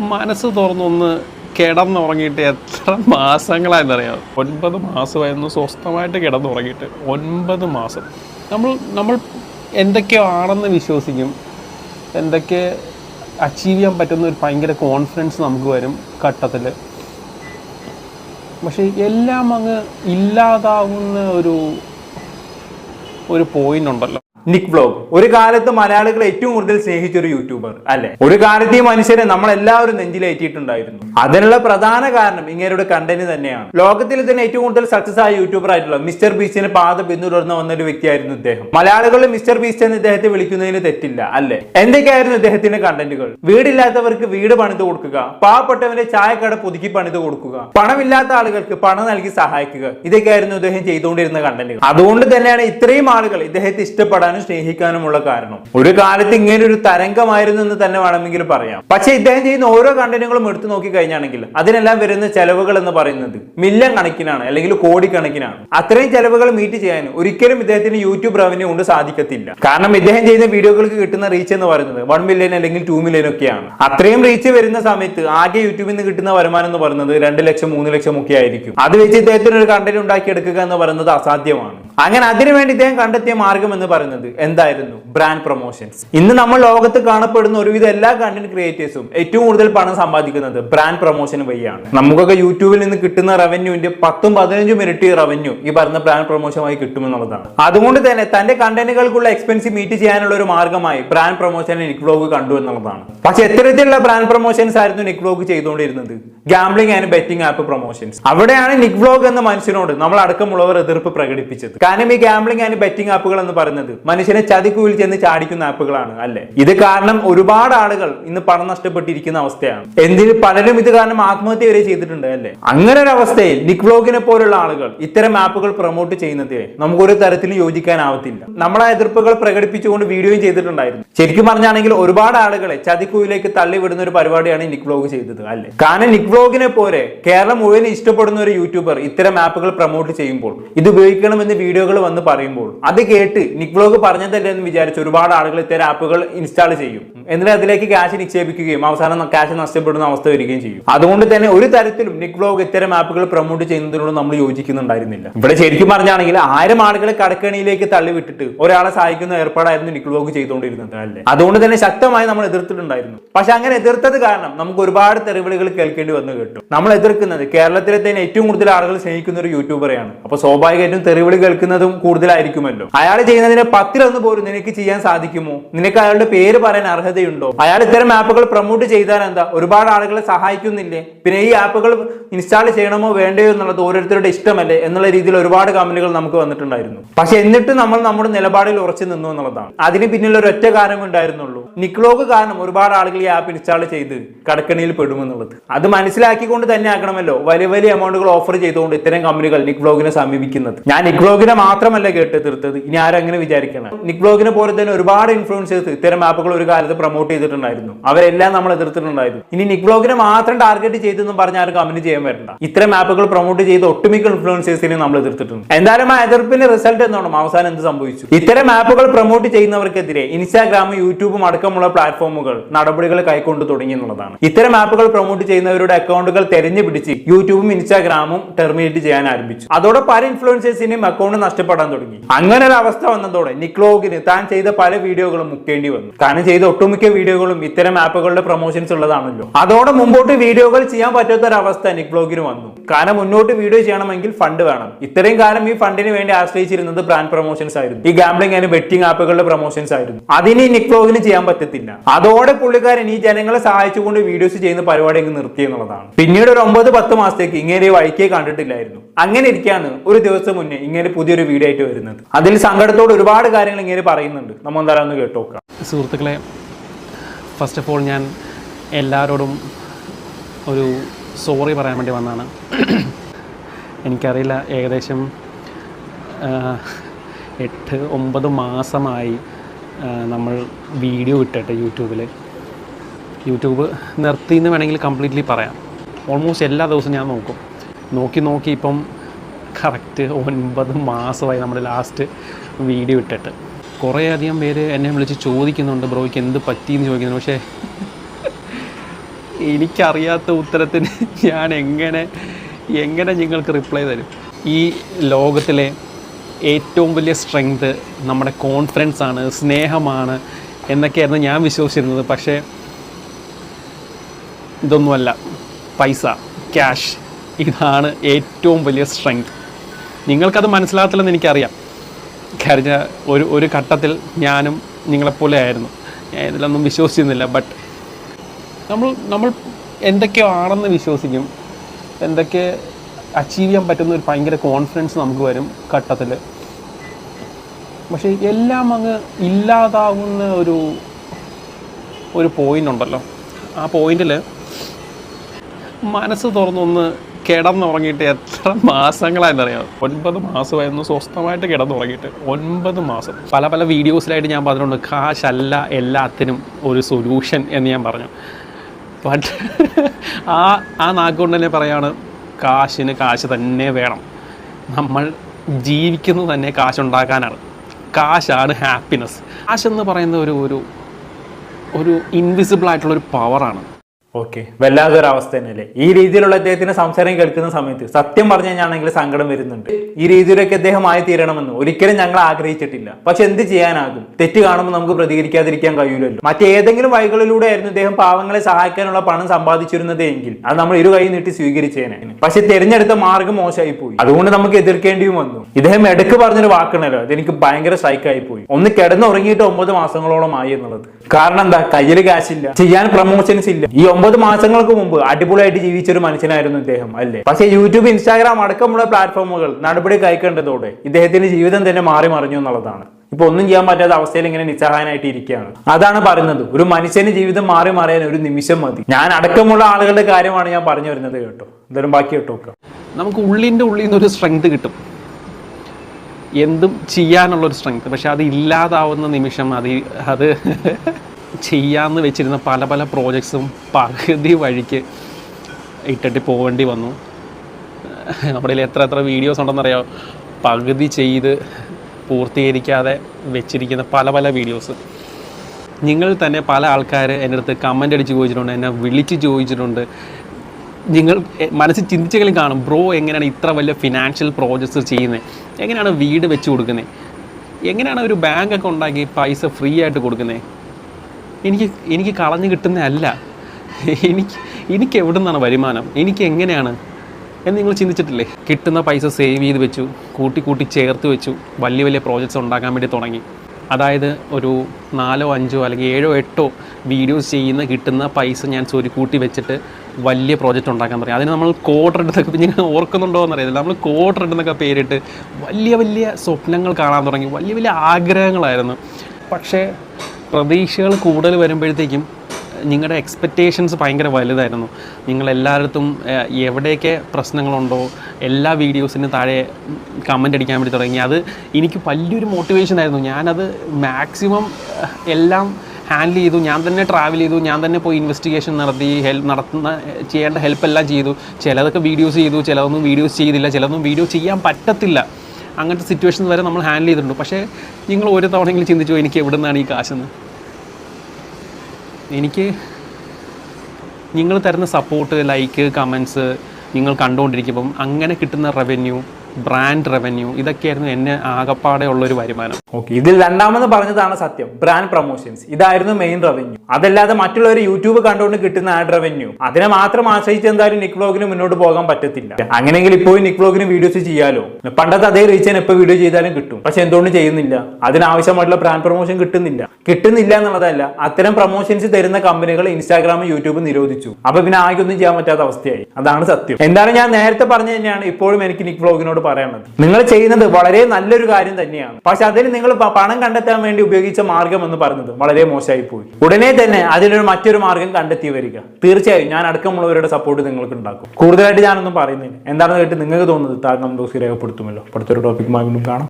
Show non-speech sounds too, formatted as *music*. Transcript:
മനസ്സ് തുറന്നൊന്ന് കിടന്നുറങ്ങിയിട്ട് എത്ര മാസങ്ങളായെന്നറിയാം ഒൻപത് മാസമായിരുന്നു സ്വസ്ഥമായിട്ട് കിടന്നുറങ്ങിയിട്ട്. ഒൻപത് മാസം. നമ്മൾ നമ്മൾ എന്തൊക്കെയോ ആണെന്ന് വിശ്വസിക്കും. എന്തൊക്കെ അച്ചീവ് ചെയ്യാൻ പറ്റുന്ന ഒരു ഭയങ്കര കോൺഫിഡൻസ് നമുക്ക് വരും ഘട്ടത്തിൽ പക്ഷേ എല്ലാം അങ്ങ് ഇല്ലാതാവുന്ന ഒരു ഒരു പോയിന്റ് ഉണ്ടല്ലോ. നിക് വ്ലോഗ് ഒരു കാലത്ത് മലയാളികൾ ഏറ്റവും കൂടുതൽ സ്നേഹിച്ച ഒരു യൂട്യൂബർ അല്ലെ? ഒരു കാലത്ത് ഈ മനുഷ്യരെ നമ്മൾ എല്ലാവരും നെഞ്ചിലേറ്റിയിട്ടുണ്ടായിരുന്നു അതിനുള്ള പ്രധാന കാരണം ഇങ്ങനെയുടെ കണ്ടന്റ് തന്നെയാണ്. ലോകത്തിൽ തന്നെ ഏറ്റവും കൂടുതൽ സക്സസ് ആയ യൂട്യൂബർ ആയിട്ടുള്ള മിസ്റ്റർ ബീസ്റ്റിന് പാത പിന്തുടർന്ന് വന്ന ഒരു വ്യക്തിയായിരുന്നു ഇദ്ദേഹം. മലയാളികൾ മിസ്റ്റർ ബീസ്റ്റ് എന്ന് ഇദ്ദേഹത്തെ വിളിക്കുന്നതിന് തെറ്റില്ല അല്ലെ? എന്തൊക്കെയായിരുന്നു ഇദ്ദേഹത്തിന്റെ കണ്ടന്റുകൾ വീടില്ലാത്തവർക്ക് വീട് പണിത് കൊടുക്കുക പാവപ്പെട്ടവന്റെ ചായക്കട പുതുക്കി പണിത് കൊടുക്കുക പണമില്ലാത്ത ആളുകൾക്ക് പണം നൽകി സഹായിക്കുക ഇതൊക്കെയായിരുന്നു ഇദ്ദേഹം ചെയ്തുകൊണ്ടിരുന്ന കണ്ടന്റുകൾ അതുകൊണ്ട് തന്നെയാണ് ഇത്രയും ആളുകൾ ഇദ്ദേഹത്തെ ഇഷ്ടപ്പെടാനും സ്നേഹിക്കാനുമുള്ള കാരണം. ഒരു കാലത്ത് ഇങ്ങനെ ഒരു തരംഗമായിരുന്നു എന്ന് തന്നെ വേണമെങ്കിൽ പറയാം. പക്ഷെ ഇദ്ദേഹം ചെയ്യുന്ന ഓരോ കണ്ടന്റുകളും എടുത്തു നോക്കി കഴിഞ്ഞാണെങ്കിൽ അതിനെല്ലാം വരുന്ന ചെലവുകൾ എന്ന് പറയുന്നത് മില്യൺ കണക്കിനാണ് അല്ലെങ്കിൽ കോടിക്കണക്കിനാണ്. അത്രയും ചെലവുകൾ മീറ്റ് ചെയ്യാൻ ഒരിക്കലും ഇദ്ദേഹത്തിന് യൂട്യൂബ് റവന്യൂ കൊണ്ട് സാധിക്കത്തില്ല. കാരണം ഇദ്ദേഹം ചെയ്യുന്ന വീഡിയോകൾക്ക് കിട്ടുന്ന റീച്ച് എന്ന് പറയുന്നത് വൺ മില്യൺ അല്ലെങ്കിൽ ടു മില്യൺ ഒക്കെയാണ്. അത്രയും റീച്ച് വരുന്ന സമയത്ത് ആകെ യൂട്യൂബിൽ നിന്ന് കിട്ടുന്ന വരുമാനം എന്ന് പറയുന്നത് രണ്ട് ലക്ഷം മൂന്ന് ലക്ഷം ഒക്കെ ആയിരിക്കും. അത് വെച്ച് ഇദ്ദേഹത്തിന് ഒരു കണ്ടന്റ് ഉണ്ടാക്കി എടുക്കുക എന്ന് പറയുന്നത് അസാധ്യമാണ്. അങ്ങനെ അതിനുവേണ്ടി ഇദ്ദേഹം കണ്ടെത്തിയ മാർഗം എന്ന് പറയുന്നത് എന്തായിരുന്നു? ബ്രാൻഡ് പ്രൊമോഷൻസ് ഇന്ന് നമ്മൾ ലോകത്ത് കാണപ്പെടുന്ന ഒരുവിധ എല്ലാ കണ്ടന്റ് ക്രിയേറ്റേഴ്സും ഏറ്റവും കൂടുതൽ പണം സമ്പാദിക്കുന്നത് ബ്രാൻഡ് പ്രൊമോഷൻ വഴിയാണ്. നമുക്കൊക്കെ യൂട്യൂബിൽ നിന്ന് കിട്ടുന്ന റവന്യൂവിന്റെ പത്തും പതിനഞ്ചും ഇരട്ടി റവന്യൂ ഈ പറഞ്ഞ ബ്രാൻഡ് പ്രൊമോഷൻ ആയി കിട്ടുമെന്നുള്ളതാണ്. അതുകൊണ്ട് തന്നെ തന്റെ കണ്ടന്റുകൾക്കുള്ള എക്സ്പെൻസ് മീറ്റ് ചെയ്യാനുള്ള ഒരു മാർഗമായി ബ്രാൻഡ് പ്രൊമോഷൻ നിക് വ്ലോഗ് കണ്ടു എന്നുള്ളതാണ്. പക്ഷെ എത്തരത്തിലുള്ള ബ്രാൻഡ് പ്രൊമോഷൻസ് ആയിരുന്നു നിക് വ്ലോഗ് ചെയ്തുകൊണ്ടിരുന്നത്. Gambling and betting app promotions അവിടെയാണ് നിക് വ്ലോഗ് എന്ന മനുഷ്യനോട് നമ്മൾ അടക്കമുള്ളവർ എതിർപ്പ് പ്രകടിപ്പിച്ചത്. കാരണം ഈ ഗാംബ്ലിംഗ് ആൻഡ് ബെറ്റിംഗ് ആപ്പുകൾ എന്ന് പറയുന്നത്. മനുഷ്യനെ ചതിക്കുവിൽ ചെന്ന് ചാടിക്കുന്ന ആപ്പുകളാണ് അല്ലെ? ഇത് കാരണം ഒരുപാട് ആളുകൾ ഇന്ന് പണം നഷ്ടപ്പെട്ടിരിക്കുന്ന അവസ്ഥയാണ്. എന്തിന് പലരും ഇത് കാരണം ആത്മഹത്യ വരെ ചെയ്തിട്ടുണ്ട് അല്ലെ? അങ്ങനെ ഒരു അവസ്ഥയിൽ നിക് വ്ലോഗിനെ പോലുള്ള ആളുകൾ ഇത്തരം ആപ്പുകൾ പ്രൊമോട്ട് ചെയ്യുന്നതിനെ നമുക്കൊരു തരത്തിലും യോജിക്കാനാവത്തില്ല. നമ്മളെ എതിർപ്പുകൾ പ്രകടിപ്പിച്ചുകൊണ്ട് വീഡിയോയും ചെയ്തിട്ടുണ്ടായിരുന്നു. ശരിക്കും പറഞ്ഞാണെങ്കിൽ ഒരുപാട് ആളുകളെ ചതിക്കുവിലേക്ക് തള്ളിവിടുന്ന ഒരു പരിപാടിയാണ് നിക് വ്ലോഗ് ചെയ്തത് അല്ലെ? കാരണം നിക് വ്ലോഗിനെ പോലെ കേരളം മുഴുവൻ ഇഷ്ടപ്പെടുന്ന ഒരു യൂട്യൂബർ ഇത്തരം ആപ്പുകൾ പ്രൊമോട്ട് ചെയ്യുമ്പോൾ ഇത് ഉപയോഗിക്കണമെന്ന് വീഡിയോകൾ വന്ന് പറയുമ്പോൾ. അത് കേട്ട് നിക് വ്ലോഗ് പറഞ്ഞതല്ലേ എന്ന് വിചാരിച്ച് ഒരുപാട് ആളുകൾ ഇത്തരം ആപ്പുകൾ ഇൻസ്റ്റാൾ ചെയ്യും. എന്നിട്ട് അതിലേക്ക് ക്യാഷ് നിക്ഷേപിക്കുകയും അവസാനം ക്യാഷ് നഷ്ടപ്പെടുന്ന അവസ്ഥ വരികയും ചെയ്യും. അതുകൊണ്ട് തന്നെ ഒരു തരത്തിലും നിക് വ്ലോഗ് ഇത്തരം ആപ്പുകൾ പ്രൊമോട്ട് ചെയ്യുന്നതിനോട് നമ്മൾ യോജിക്കുന്നുണ്ടായിരുന്നില്ല. ഇവിടെ ശരിക്കും പറഞ്ഞാണെങ്കിൽ ആയിരം ആളുകളെ കടക്കണിയിലേക്ക് തള്ളിവിട്ടിട്ട് ഒരാളെ സഹായിക്കുന്ന ഏർപ്പാടായിരുന്നു നിക് വ്ലോഗ് ചെയ്തുകൊണ്ടിരുന്നത്. അല്ലേ? അതുകൊണ്ട് തന്നെ ശക്തമായി നമ്മൾ എതിർത്തിട്ടുണ്ടായിരുന്നു. പക്ഷെ അങ്ങനെ എതിർത്തത് കാരണം നമുക്ക് ഒരുപാട് തെറിവിളികൾ കേൾക്കേണ്ടി വന്നു കേട്ടു. നമ്മൾ എതിർക്കുന്നത് കേരളത്തിലെ തന്നെ ഏറ്റവും കൂടുതൽ ആളുകൾ സ്നേഹിക്കുന്ന ഒരു യൂട്യൂബറെയാണ് അപ്പൊ സ്വാഭാവികമായിട്ടും തെറിവിളി കേൾക്കുന്നതും കൂടുതലായിരിക്കുമല്ലോ. അയാൾ ചെയ്യുന്നതിന് പത്തിലൊന്ന് പോലും നിനക്ക് ചെയ്യാൻ സാധിക്കുമോ? നിനക്ക് അയാളുടെ പേര് പറയാൻ അർഹതയുണ്ടോ? അയാൾ ഇത്തരം ആപ്പുകൾ പ്രൊമോട്ട് ചെയ്താൽ എന്താ? ഒരുപാട് ആളുകളെ സഹായിക്കുന്നില്ലേ? പിന്നെ ഈ ആപ്പുകൾ ഇൻസ്റ്റാൾ ചെയ്യണമോ വേണ്ടയോ എന്നുള്ളത് ഓരോരുത്തരുടെ ഇഷ്ടമല്ലേ? എന്നുള്ള രീതിയിൽ ഒരുപാട് കമന്റുകൾ നമുക്ക് വന്നിട്ടുണ്ടായിരുന്നു. പക്ഷെ എന്നിട്ട് നമ്മൾ നമ്മുടെ നിലപാടിൽ ഉറച്ചു നിന്നു എന്നുള്ളതാണ്. അതിന് പിന്നിൽ ഒരു ഒറ്റ കാരണം ഉണ്ടായിരുന്നുള്ളൂ. നിക്ലോഗ് കാരണം ഒരുപാട് ആളുകൾ ഈ ആപ്പ് ഇൻസ്റ്റാൾ ചെയ്ത് കടക്കണിയിൽ പെടുമെന്നുള്ളത്. അത് മനസ്സിലാക്കിക്കൊണ്ട് തന്നെ ആക്കണമല്ലോ. വലിയ വലിയ എമൗണ്ടുകൾ ഓഫർ ചെയ്തുകൊണ്ട് ഇത്തരം കമ്പനികൾ നിക്ലോഗിനെ സമീപിക്കുന്നത്. ഞാൻ നിക്ലോഗിനെ മാത്രമല്ല കേട്ട് തീർത്തത് ഇനി അങ്ങനെ വിചാരിക്കണം നിക്ലോഗിനെ പോലെ തന്നെ ഒരുപാട് ഇൻഫ്ലുവൻസേഴ്സ് ഇത്തരം ആപ്പുകൾ ഒരു കാലത്ത് പ്രൊമോട്ട് ചെയ്തിട്ടുണ്ടായിരുന്നു. അവരെല്ലാം നമ്മൾ എതിർത്തിട്ടുണ്ടായിരുന്നു. ഇനി നിക്ലോഗിനെ മാത്രം ടാർഗറ്റ് ചെയ്തെന്നും പറഞ്ഞ ആരും കമ്പനി ചെയ്യാൻ വരണ്ട. ഇത്തരം ആപ്പുകൾ പ്രൊമോട്ട് ചെയ്ത് ഒട്ടുമിക്ക ഇൻഫ്ലുവൻസേഴ്സിനെ നമ്മൾ എതിർത്തിട്ടുണ്ട്. എന്തായാലും ആ എതിർപ്പിന്റെ റിസൾട്ട് എന്നോണം അവസാനം എന്ത് സംഭവിച്ചു? ഇത്തരം ആപ്പുകൾ പ്രൊമോട്ട് ചെയ്യുന്നവർക്കെതിരെ ഇൻസ്റ്റാഗ്രാമും യൂട്യൂബും അടക്കമുള്ള പ്ലാറ്റ്ഫോമുകൾ നടപടികൾ കൈക്കൊണ്ടു തുടങ്ങി എന്നുള്ളതാണ്. ഇത്തരം ആപ്പുകൾ പ്രൊമോട്ട് ചെയ്യുന്നവരുടെ അക്കൗണ്ടുകൾ തെരഞ്ഞു പിടിച്ച് യൂട്യൂബും ഇൻസ്റ്റാഗ്രാമും ടെർമിനേറ്റ് ചെയ്യാൻ ആരംഭിച്ചു. അതോടെ പല ഇൻഫ്ലുവൻസേഴ്സിനെയും അക്കൗണ്ട് നഷ്ടപ്പെടാൻ തുടങ്ങി. അങ്ങനെ ഒരു അവസ്ഥ വന്നതോടെ നിക്ലോഗിന് താൻ ചെയ്ത പല വീഡിയോകളും മുക്കേണ്ടി വന്നു. കാരണം ചെയ്ത ഒട്ടുമിക്ക വീഡിയോകളും ഇത്തരം ആപ്പുകളുടെ പ്രൊമോഷൻസ് ഉള്ളതാണല്ലോ. അതോടെ മുമ്പോട്ട് വീഡിയോകൾ ചെയ്യാൻ പറ്റാത്ത ഒരു അവസ്ഥ നിക്ലോഗിന് വന്നു. കാരണം മുന്നോട്ട് വീഡിയോ ചെയ്യണമെങ്കിൽ ഫണ്ട് വേണം. ഇത്രയും കാലം ഈ ഫണ്ടിന് വേണ്ടി ആശ്രയിച്ചിരുന്നത് ബ്രാൻഡ് പ്രൊമോഷൻസ് ആയിരുന്നു. ഈ ഗാംബ്ലിംഗ് ആൻഡ് ബെറ്റിംഗ് ആപ്പുകളുടെ പ്രൊമോഷൻസ് ആയിരുന്നു. അതിന് നിക്ലോഗിന് ചെയ്യാൻ പറ്റത്തില്ല. അതോടെ പുള്ളിക്കാരൻ ഈ ജനങ്ങളെ സഹായിച്ചുകൊണ്ട് വീഡിയോസ് ചെയ്യുന്ന പരിപാടി അങ്ങ് നിർത്തി എന്നുള്ളതാണ്. പിന്നീട് ഒരു ഒമ്പത് പത്ത് മാസത്തേക്ക് ഇങ്ങനെ വഴിക്കേ കണ്ടിട്ടില്ലായിരുന്നു. അങ്ങനെ ഇരിക്കാണ് ഒരു ദിവസം മുന്നേ ഇങ്ങനെ പുതിയൊരു വീഡിയോ ആയിട്ട് വരുന്നത്. അതിൽ സങ്കടത്തോട് ഒരുപാട് കാര്യങ്ങൾ ഇങ്ങനെ പറയുന്നുണ്ട്. നമ്മൾ എന്തായാലും ഒന്ന് കേട്ടോക്കാം സുഹൃത്തുക്കളെ ഫസ്റ്റ് ഓഫ് ഓൾ ഞാൻ എല്ലാവരോടും ഒരു സോറി പറയാൻ വേണ്ടി വന്നതാണ്. എനിക്കറിയില്ല ഏകദേശം എട്ട് ഒമ്പത് മാസമായി നമ്മൾ വീഡിയോ ഇട്ടിട്ട് യൂട്യൂബിൽ യൂട്യൂബ് നിർത്തി എന്ന് വേണമെങ്കിൽ കംപ്ലീറ്റ്ലി പറയാം. ഓൾമോസ്റ്റ് എല്ലാ ദിവസവും ഞാൻ നോക്കും. നോക്കി നോക്കി ഇപ്പം കറക്റ്റ് ഒൻപത് മാസമായി നമ്മൾ ലാസ്റ്റ് വീഡിയോ ഇട്ടിട്ട്. കുറേയധികം പേര് എന്നെ വിളിച്ച് ചോദിക്കുന്നുണ്ട് ബ്രോയ്ക്ക് എന്ത് പറ്റിയെന്ന് ചോദിക്കുന്നു പക്ഷേ എനിക്കറിയാത്ത ഉത്തരത്തിന് ഞാൻ എങ്ങനെ എങ്ങനെ നിങ്ങൾക്ക് റിപ്ലൈ തരും? ഈ ലോകത്തിലെ ഏറ്റവും വലിയ സ്ട്രെങ്ത് നമ്മുടെ കോൺഫിഡൻസ് ആണ് സ്നേഹമാണ് എന്നൊക്കെയായിരുന്നു ഞാൻ വിശ്വസിച്ചിരുന്നത്. പക്ഷേ ഇതൊന്നുമല്ല. പൈസ ക്യാഷ് ഇതാണ് ഏറ്റവും വലിയ സ്ട്രെങ്ത് നിങ്ങൾക്കത് മനസ്സിലാകത്തില്ലെന്ന് എനിക്കറിയാം. കഴിഞ്ഞ ഒരു ഒരു ഘട്ടത്തിൽ ഞാനും നിങ്ങളെപ്പോലെ ആയിരുന്നു. ഞാൻ ഇതിലൊന്നും വിശ്വസിച്ചിരുന്നില്ല. ബട്ട് നമ്മൾ നമ്മൾ എന്തൊക്കെയോ ആണെന്ന് വിശ്വസിക്കും. എന്തൊക്കെ അച്ചീവ് ചെയ്യാൻ പറ്റുന്ന ഒരു ഭയങ്കര കോൺഫിഡൻസ് നമുക്ക് വരും ഘട്ടത്തിൽ. പക്ഷേ എല്ലാം അങ്ങ് ഇല്ലാതാവുന്ന ഒരു ഒരു പോയിന്റ് ഉണ്ടല്ലോ. ആ പോയിന്റിൽ മനസ്സ് തുറന്നൊന്ന് കിടന്നുറങ്ങിയിട്ട് എത്ര മാസങ്ങളായെന്നറിയാം ഒൻപത് മാസമായിരുന്നു സ്വസ്ഥമായിട്ട് കിടന്നുറങ്ങിയിട്ട്. ഒൻപത് മാസം. പല പല വീഡിയോസിലായിട്ട് ഞാൻ പറഞ്ഞിട്ടുണ്ട് കാശല്ല എല്ലാത്തിനും ഒരു സൊല്യൂഷൻ എന്ന് ഞാൻ പറഞ്ഞു. ബട്ട് ആ ആ നാക്കുകൊണ്ട് തന്നെ പറയാണ് കാശിന് കാശ് തന്നെ വേണം. നമ്മൾ ജീവിക്കുന്നത് തന്നെ കാശുണ്ടാക്കാനാണ്. കാശാണ് ഹാപ്പിനെസ് കാശെന്ന് പറയുന്ന ഒരു ഒരു ഒരു ഇൻവിസിബിൾ ആയിട്ടുള്ള ഒരു പവറാണ് ഓക്കെ. വല്ലാത്തൊരു അവസ്ഥ തന്നെയല്ലേ ഈ രീതിയിലുള്ള അദ്ദേഹത്തിന്റെ സംസാരം കേൾക്കുന്ന സമയത്ത് സത്യം പറഞ്ഞു കഴിഞ്ഞാണെങ്കിൽ സങ്കടം വരുന്നുണ്ട്. ഈ രീതിയിലൊക്കെ അദ്ദേഹം ആയി തീരണമെന്ന് ഒരിക്കലും ഞങ്ങൾ ആഗ്രഹിച്ചിട്ടില്ല. പക്ഷെ എന്ത് ചെയ്യാനാകും? തെറ്റ് കാണുമ്പോൾ നമുക്ക് പ്രതികരിക്കാതിരിക്കാൻ കഴിയില്ലല്ലോ മറ്റേതെങ്കിലും വഴികളിലൂടെ ആയിരുന്നു ഇദ്ദേഹം പാവങ്ങളെ സഹായിക്കാനുള്ള പണം സമ്പാദിച്ചിരുന്നത് എങ്കിൽ അത് നമ്മൾ ഇരു കൈ നീട്ടി സ്വീകരിച്ചേനെ. പക്ഷെ തിരഞ്ഞെടുത്ത മാർഗം മോശമായി പോയി അതുകൊണ്ട് നമുക്ക് എതിർക്കേണ്ടിയും വന്നു. ഇദ്ദേഹം എടുക്ക് പറഞ്ഞൊരു വാക്കണല്ലോ അതെനിക്ക് ഭയങ്കര സ്ട്രൈക്കായി പോയി ഒന്ന് കിടന്നുറങ്ങിയിട്ട് ഒമ്പത് മാസങ്ങളോളം ആയി എന്നുള്ളത്. കാരണം എന്താ? കയ്യിൽ കാശില്ല ചെയ്യാൻ പ്രമോഷൻസ് ഇല്ല. ഈ ഒമ്പത് മാസങ്ങൾക്ക് മുമ്പ് അടിപൊളിയായിട്ട് ജീവിച്ചൊരു മനുഷ്യനായിരുന്നു ഇദ്ദേഹം അല്ലേ? പക്ഷേ യൂട്യൂബ് ഇൻസ്റ്റാഗ്രാം അടക്കമുള്ള പ്ലാറ്റ്ഫോമുകൾ നടപടി കൈക്കേണ്ടതോടെ ഇദ്ദേഹത്തിന്റെ ജീവിതം തന്നെ മാറി മറിഞ്ഞു എന്നുള്ളതാണ്. ഇപ്പൊ ഒന്നും ചെയ്യാൻ പറ്റാത്ത അവസ്ഥയിൽ ഇങ്ങനെ നിസ്സഹായനായിട്ട് ഇരിക്കുകയാണ്. അതാണ് പറയുന്നത്. ഒരു മനുഷ്യന് ജീവിതം മാറി മറിയാൻ ഒരു നിമിഷം മതി. ഞാൻ അടക്കമുള്ള ആളുകളുടെ കാര്യമാണ് ഞാൻ പറഞ്ഞു വരുന്നത് കേട്ടോ. എന്തായാലും ബാക്കി കേട്ടോ നമുക്ക് ഉള്ളിന്റെ ഉള്ളിൽ നിന്ന് ഒരു സ്ട്രെങ്ത് കിട്ടും. എന്തും ചെയ്യാനുള്ളൊരു സ്ട്രെങ്ത് പക്ഷെ അത് ഇല്ലാതാവുന്ന നിമിഷം അത് അത് *laughs* ചെയ്യാമെന്ന് വെച്ചിരുന്ന പല പല പ്രോജക്ട്സും പകുതി വഴിക്ക് ഇട്ടിട്ട് പോവേണ്ടി വന്നു. നമ്മുടെ എത്ര എത്ര വീഡിയോസ് ഉണ്ടെന്നറിയോ? പകുതി ചെയ്ത് പൂർത്തീകരിക്കാതെ വെച്ചിരിക്കുന്ന പല പല വീഡിയോസ് നിങ്ങൾ തന്നെ പല ആൾക്കാർ എന്റെ അടുത്ത് കമന്റ് അടിച്ച് ചോദിച്ചിട്ടുണ്ട് എന്നെ വിളിച്ച് ചോദിച്ചിട്ടുണ്ട്. നിങ്ങൾ മനസ്സിൽ ചിന്തിച്ചെങ്കിലും കാണും ബ്രോ എങ്ങനെയാണ് ഇത്ര വലിയ ഫിനാൻഷ്യൽ പ്രോജക്ട്സ് ചെയ്യുന്നത് എങ്ങനെയാണ് വീട് വെച്ച് കൊടുക്കുന്നത് എങ്ങനെയാണ് ഒരു ബാങ്ക് ഒക്കെ ഉണ്ടാക്കി പൈസ ഫ്രീ ആയിട്ട് കൊടുക്കുന്നത് എനിക്ക് എനിക്ക് കളഞ്ഞു കിട്ടുന്നതല്ല. എനിക്ക് എനിക്ക് എവിടെ നിന്നാണ് വരുമാനം? എനിക്ക് എങ്ങനെയാണ്? എന്ന് നിങ്ങൾ ചിന്തിച്ചിട്ടില്ലേ? കിട്ടുന്ന പൈസ സേവ് ചെയ്ത് വെച്ചു കൂട്ടി കൂട്ടി ചേർത്ത് വെച്ചു വലിയ വലിയ പ്രോജക്ട്സ് ഉണ്ടാക്കാൻ വേണ്ടി തുടങ്ങി. അതായത് ഒരു നാലോ അഞ്ചോ അല്ലെങ്കിൽ ഏഴോ എട്ടോ വീഡിയോസ് ചെയ്യുന്ന കിട്ടുന്ന പൈസ ഞാൻ സ്വരുക്കൂട്ടി വെച്ചിട്ട് വലിയ പ്രോജക്റ്റ് ഉണ്ടാക്കാൻ തുടങ്ങി. അതിന് നമ്മൾ കോഡർ പിന്നെ ഓർക്കുന്നുണ്ടോ എന്നറിയില്ല നമ്മൾ കോഡർ എന്നൊക്കെ പേരിട്ട് വലിയ വലിയ സ്വപ്നങ്ങൾ കാണാൻ തുടങ്ങി. വലിയ വലിയ ആഗ്രഹങ്ങളായിരുന്നു. പക്ഷേ പ്രതീക്ഷകൾ കൂടുതൽ വരുമ്പോഴത്തേക്കും നിങ്ങളുടെ എക്സ്പെക്റ്റേഷൻസ് ഭയങ്കര വലുതായിരുന്നു. നിങ്ങൾ എല്ലായിടത്തും എവിടെയൊക്കെ പ്രശ്നങ്ങളുണ്ടോ എല്ലാ വീഡിയോസിനും താഴെ കമന്റ് അടിക്കാൻ വേണ്ടി തുടങ്ങി. അത് എനിക്ക് വലിയൊരു മോട്ടിവേഷൻ ആയിരുന്നു. ഞാനത് മാക്സിമം എല്ലാം ഹാൻഡിൽ ചെയ്തു. ഞാൻ തന്നെ ട്രാവൽ ചെയ്തു. ഞാൻ തന്നെ പോയി ഇൻവെസ്റ്റിഗേഷൻ നടത്തി ഹെൽപ്പ് നടത്തുന്ന ചെയ്യേണ്ട ഹെൽപ്പ് എല്ലാം ചെയ്തു. ചിലതൊക്കെ വീഡിയോസ് ചെയ്തു ചിലതൊന്നും വീഡിയോസ് ചെയ്തില്ല ചിലതൊന്നും വീഡിയോ ചെയ്യാൻ പറ്റത്തില്ല. അങ്ങനത്തെ സിറ്റുവേഷൻസ് വരെ നമ്മൾ ഹാൻഡിൽ ചെയ്തിട്ടുണ്ട്. പക്ഷേ നിങ്ങൾ ഒരു തവണയെങ്കിലും ചിന്തിച്ചു എനിക്ക് എവിടെ നിന്നാണ് ഈ കാശെന്ന്? എനിക്ക് നിങ്ങൾ തരുന്ന സപ്പോർട്ട് ലൈക്ക് കമൻസ് നിങ്ങൾ കണ്ടുകൊണ്ടിരിക്കുമ്പം അങ്ങനെ കിട്ടുന്ന റവന്യൂ ബ്രാൻഡ് റവന്യൂ ഇതൊക്കെയായിരുന്നു എന്നെ ആകപ്പാടെ ഉള്ളൊരു വരുമാനം. ഓക്കെ ഇതിൽ രണ്ടാമത് പറഞ്ഞതാണ് സത്യം ബ്രാൻഡ് പ്രൊമോഷൻസ് ഇതായിരുന്നു മെയിൻ റവന്യൂ അതല്ലാതെ മറ്റുള്ളവർ യൂട്യൂബ് കണ്ടുകൊണ്ട് കിട്ടുന്ന ആഡ് റവന്യൂ അതിനെ മാത്രം ആശ്രയിച്ച് എന്തായാലും നിക് വ്ലോഗിന് മുന്നോട്ട് പോകാൻ പറ്റത്തില്ല. അങ്ങനെയെങ്കിൽ ഇപ്പോൾ നിക് വ്ലോഗിന് വീഡിയോസ് ചെയ്യാലോ? പണ്ടത്തെ അതേ റീച്ചാൻ എപ്പോൾ വീഡിയോ ചെയ്താലും കിട്ടും. പക്ഷെ എന്തുകൊണ്ട് ചെയ്യുന്നില്ല? അതിനാവശ്യമായിട്ടുള്ള ബ്രാൻഡ് പ്രൊമോഷൻ കിട്ടുന്നില്ല. കിട്ടുന്നില്ല എന്നുള്ളതല്ല അത്തരം പ്രൊമോഷൻസ് തരുന്ന കമ്പനികൾ ഇൻസ്റ്റാഗ്രാമും യൂട്യൂബും നിരോധിച്ചു. അപ്പൊ പിന്നെ ആകെ ഒന്നും ചെയ്യാൻ പറ്റാത്ത അവസ്ഥയായി. അതാണ് സത്യം. എന്തായാലും ഞാൻ നേരത്തെ പറഞ്ഞു തന്നെയാണ് ഇപ്പോഴും എനിക്ക് നിക് വ്ലോഗിനോട് പറയാനുള്ളത് നിങ്ങൾ ചെയ്യുന്നത് വളരെ നല്ലൊരു കാര്യം തന്നെയാണ്. പക്ഷെ അതിന് നിങ്ങൾ പണം കണ്ടെത്താൻ വേണ്ടി ഉപയോഗിച്ച മാർഗം എന്ന് പറയുന്നത് വളരെ മോശമായി പോയി ഉടനെ തന്നെ അതിനൊരു മറ്റൊരു മാർഗം കണ്ടെത്തി വരിക. തീർച്ചയായും ഞാൻ അടക്കമുള്ളവരുടെ സപ്പോർട്ട് നിങ്ങൾക്ക് ഉണ്ടാക്കും. കൂടുതലായിട്ട് ഞാനൊന്നും പറയുന്നില്ല. എന്താണെന്ന് കേട്ട് നിങ്ങൾക്ക് തോന്നുന്നത് താങ്കൾ കമന്റ് രേഖപ്പെടുത്തുമല്ലോ അടുത്തൊരു ടോപ്പിക്കുമായി വീണ്ടും കാണാം.